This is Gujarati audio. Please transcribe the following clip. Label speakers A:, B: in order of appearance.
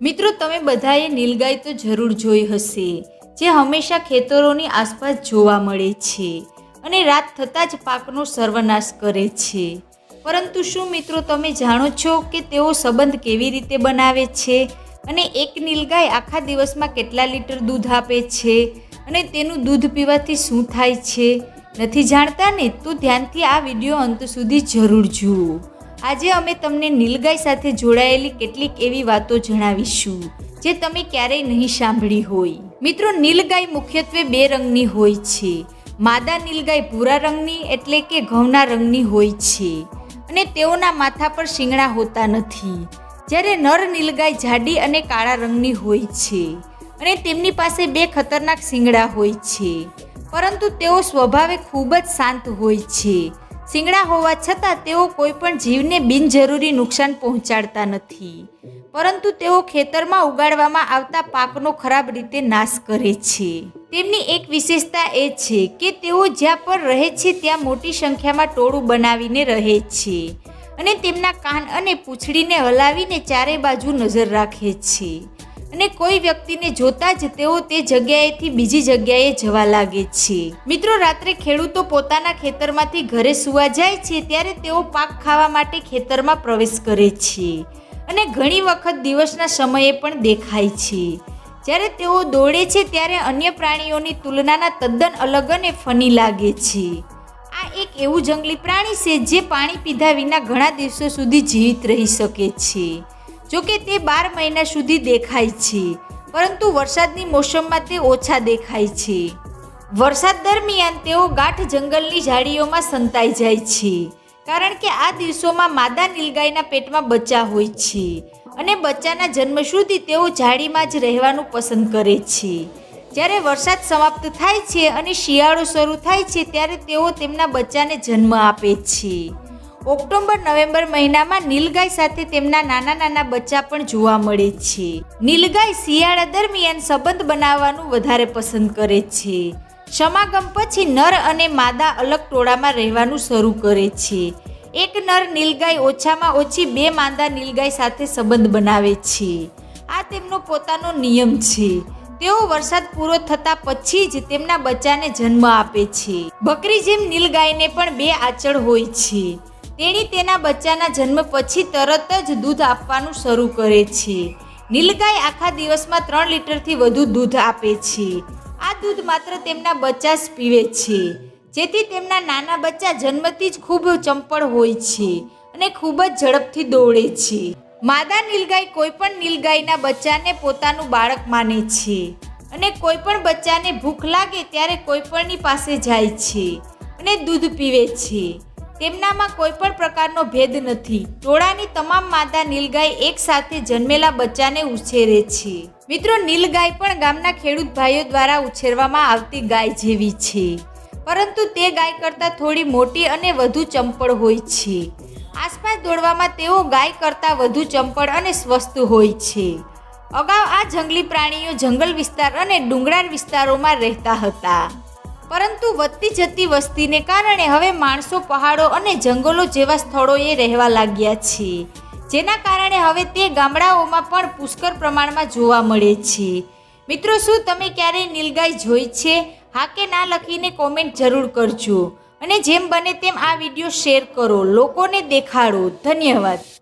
A: મિત્રો, તમે બધાએ નીલગાય તો જરૂર જોઈ હશે, જે હંમેશા ખેતરોની આસપાસ જોવા મળે છે અને રાત થતાં જ પાકનો સર્વનાશ કરે છે. પરંતુ શું મિત્રો, તમે જાણો છો કે તેઓ સંબંધ કેવી રીતે બનાવે છે અને એક નીલગાય આખા દિવસમાં કેટલા લીટર દૂધ આપે છે અને તેનું દૂધ પીવાથી શું થાય છે? નથી જાણતા ને? તો ધ્યાનથી આ વીડિયો અંત સુધી જરૂર જુઓ. આજે અમે તમને નીલગાય સાથે જોડાયેલી કેટલીક એવી વાતો જણાવીશું, જે તમે ક્યારેય નહીં સાંભળી હોય. મિત્રો, નીલગાય મુખ્યત્વે બે રંગની હોય છે. માદા નીલગાય ભૂરા રંગની એટલે કે ઘઉંના રંગની હોય છે. અને તેઓના માથા પર શિંગડા હોતા નથી. જ્યારે નર નીલગાય જાડી અને કાળા રંગની હોય છે અને તેમની પાસે બે ખતરનાક શિંગડા હોય છે. પરંતુ તેઓ સ્વભાવે ખૂબ જ શાંત હોય છે. શિંગડા હોવા છતાં તેઓ કોઈ પણ જીવને બિનજરૂરી નુકસાન પહોંચાડતા નથી. પરંતુ તેઓ ખેતરમાં ઉગાડવામાં આવતા પાકનો ખરાબ રીતે નાશ કરે છે. તેમની એક વિશેષતા એ છે કે તેઓ જ્યાં પણ રહે છે ત્યાં મોટી સંખ્યામાં ટોળું બનાવીને રહે છે અને તેમના કાન અને પૂંછડીને હલાવીને ચારે બાજુ નજર રાખે છે. અને કોઈ વ્યક્તિને જોતા જ તેઓ તે જગ્યાએથી બીજી જગ્યાએ જવા લાગે છે. મિત્રો, રાત્રે ખેડૂતો પોતાના ખેતરમાંથી ઘરે સુવા જાય છે, ત્યારે તેઓ પાક ખાવા માટે ખેતરમાં પ્રવેશ કરે છે અને ઘણી વખત દિવસના સમયે પણ દેખાય છે. જ્યારે તેઓ દોડે છે, ત્યારે અન્ય પ્રાણીઓની તુલનાના તદ્દન અલગ અને ફની લાગે છે. આ એક એવું જંગલી પ્રાણી છે, જે પાણી પીધા વિના ઘણા દિવસો સુધી જીવિત રહી શકે છે. જોકે તે બાર મહિના સુધી દેખાય છે, પરંતુ વરસાદની મોસમમાં તે ઓછા દેખાય છે. વરસાદ દરમિયાન તેઓ ગાઢ જંગલની ઝાડીઓમાં સંતાઈ જાય છે, કારણ કે આ દિવસોમાં માદા નીલગાયના પેટમાં બચ્ચા હોય છે અને બચ્ચાના જન્મ સુધી તેઓ ઝાડીમાં જ રહેવાનું પસંદ કરે છે. જ્યારે વરસાદ સમાપ્ત થાય છે અને શિયાળો શરૂ થાય છે, ત્યારે તેઓ તેમના બચ્ચાને જન્મ આપે છે. ઓક્ટોબર, નવેમ્બર મહિનામાં નીલગાય સાથે તેમના નાના નાના બચ્ચા પણ જોવા મળે છે. નીલગાય શિયાળા દરમિયાન સંબંધ બનાવવાનું વધારે પસંદ કરે છે. સમાગમ પછી નર અને માદા અલગ ટોળામાં રહેવાનું શરૂ કરે છે. એક નર નીલગાય ઓછામાં ઓછી બે માદા નીલગાય સાથે સંબંધ બનાવે છે. આ તેમનો પોતાનો નિયમ છે. તેઓ વરસાદ પૂરો થતા પછી જ તેમના બચ્ચાને જન્મ આપે છે. બકરી જેમ નીલગાયને પણ બે આંચળ હોય છે. તેણી તેના બચ્ચાના જન્મ પછી તરત જ દૂધ આપવાનું શરૂ કરે છે. નીલગાય આખા દિવસમાં ત્રણ લીટરથી વધુ દૂધ આપે છે. આ દૂધ માત્ર તેમના બચ્ચા જ પીવે છે. જેથી તેમના નાના બચ્ચા જન્મથી જ ખૂબ ચંપળ હોય છે અને ખૂબ જ ઝડપથી દોડે છે. માદા નીલગાય કોઈ પણ નીલગાયના બચ્ચાને પોતાનું બાળક માને છે અને કોઈ પણ બચ્ચાને ભૂખ લાગે ત્યારે કોઈ પણની પાસે જાય છે અને દૂધ પીવે છે. તેમનામાં કોઈ પણ પ્રકારનો ભેદ નથી. ટોળાની તમામ માદા નીલગાય એક સાથે જન્મેલા બચ્ચાને ઉછેરે છે. મિત્રો, નીલગાય પણ ગામના ખેડૂત ભાઈઓ દ્વારા ઉછેરવામાં આવતી ગાય જેવી છે. પરંતુ તે ગાય કરતાં થોડી મોટી અને વધુ ચંપળ હોય છે. આસપાસ દોડવામાં તેઓ ગાય કરતાં વધુ ચંપળ અને સ્વસ્થ હોય છે. અગાઉ આ જંગલી પ્રાણીઓ જંગલ વિસ્તાર અને ડુંગરાળ વિસ્તારોમાં રહેતા હતા. પરંતુ વધતી જતી વસ્તીને કારણે હવે માણસો પહાડો અને જંગલો જેવા સ્થળોએ રહેવા લાગ્યા છે. જેના કારણે હવે તે ગામડાઓમાં પણ પુષ્કળ પ્રમાણમાં જોવા મળે છે. મિત્રો, શું તમે ક્યારેય નીલગાય જોઈ છે? હા કે ના લખીને કોમેન્ટ જરૂર કરજો. અને જેમ બને તેમ આ વીડિયો શેર કરો. લોકોને દેખાડો. ધન્યવાદ.